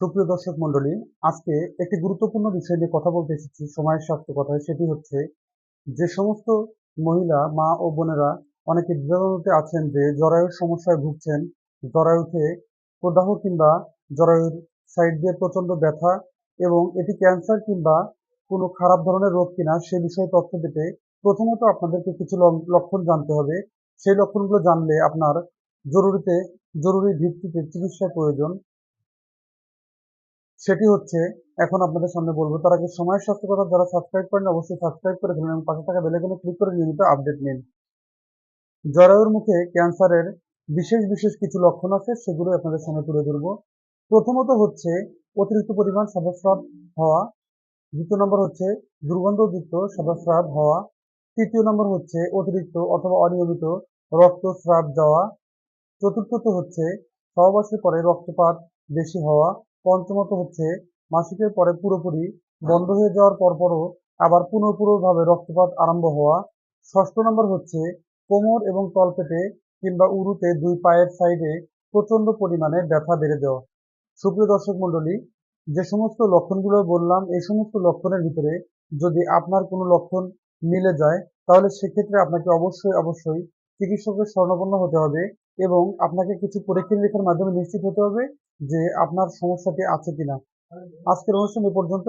সুপ্রিয় দর্শক মন্ডলী, আজকে একটি গুরুত্বপূর্ণ বিষয় নিয়ে কথা বলতে এসেছি। সময়ের স্বাস্থ্য কথায় সেটি হচ্ছে যে সমস্ত মহিলা, মা ও বোনেরা অনেকে বিবাহতে আছেন যে জরায়ুর সমস্যায় ভুগছেন, জরায়ুতে প্রদাহ কিংবা জরায়ুর সাইড দিয়ে প্রচণ্ড ব্যথা এবং এটি ক্যান্সার কিংবা কোনো খারাপ ধরনের রোগ কিনা, সে বিষয়ে তথ্য দিতে প্রথমত আপনাদেরকে কিছু লক্ষণ জানতে হবে। সেই লক্ষণগুলো জানলে আপনার জরুরিতে, জরুরি ভিত্তিতে চিকিৎসা প্রয়োজন। সেটি হচ্ছে, এখন আপনাদের সামনে বলব, তার আগে সময়ের স্বাস্থ্য কথা, যারা সাবস্ক্রাইব করেন অবশ্যই সাবস্ক্রাইব করে ফেলুন এবং পাশে থাকা বেলাইকনে ক্লিক করে নিয়মিত আপডেট নিন। জরায়ুর মুখে ক্যান্সারের বিশেষ বিশেষ কিছু লক্ষণ আছে সেগুলো আপনাদের সামনে তুলে ধরব। প্রথমত হচ্ছে, অতিরিক্ত পরিমাণ সাদাস্রাব হওয়া। দ্বিতীয় নম্বর হচ্ছে, দুর্গন্ধযুক্ত সাদাস্রাব হওয়া। তৃতীয় নম্বর হচ্ছে, অতিরিক্ত অথবা অনিয়মিত রক্তস্রাব যাওয়া। চতুর্থত হচ্ছে সহবাসের পরে রক্তপাত বেশি হওয়া। পঞ্চমত হচ্ছে, মাসিকের পরে পুরোপুরি বন্ধ হয়ে যাওয়ার পরপরও আবার পুনঃপুরভাবে রক্তপাত আরম্ভ হওয়া। ষষ্ঠ নম্বর হচ্ছে, কোমর এবং তলপেটে কিংবা উরুতে দুই পায়ের সাইডে প্রচণ্ড পরিমাণে ব্যথা বেড়ে যাওয়া সুপ্রিয় দর্শক মণ্ডলী, যে সমস্ত লক্ষণগুলো বললাম, এই সমস্ত লক্ষণের ভিতরে যদি আপনার কোনো লক্ষণ মিলে যায়, তাহলে সেক্ষেত্রে আপনাকে অবশ্যই অবশ্যই চিকিৎসকের শরণাপন্ন হতে হবে এবং আপনাকে কিছু পরীক্ষা নিরীক্ষার মাধ্যমে নিশ্চিত হতে হবে যে আপনার সমস্যাটি আছে কিনা। আজকের অনুষ্ঠান এ পর্যন্ত।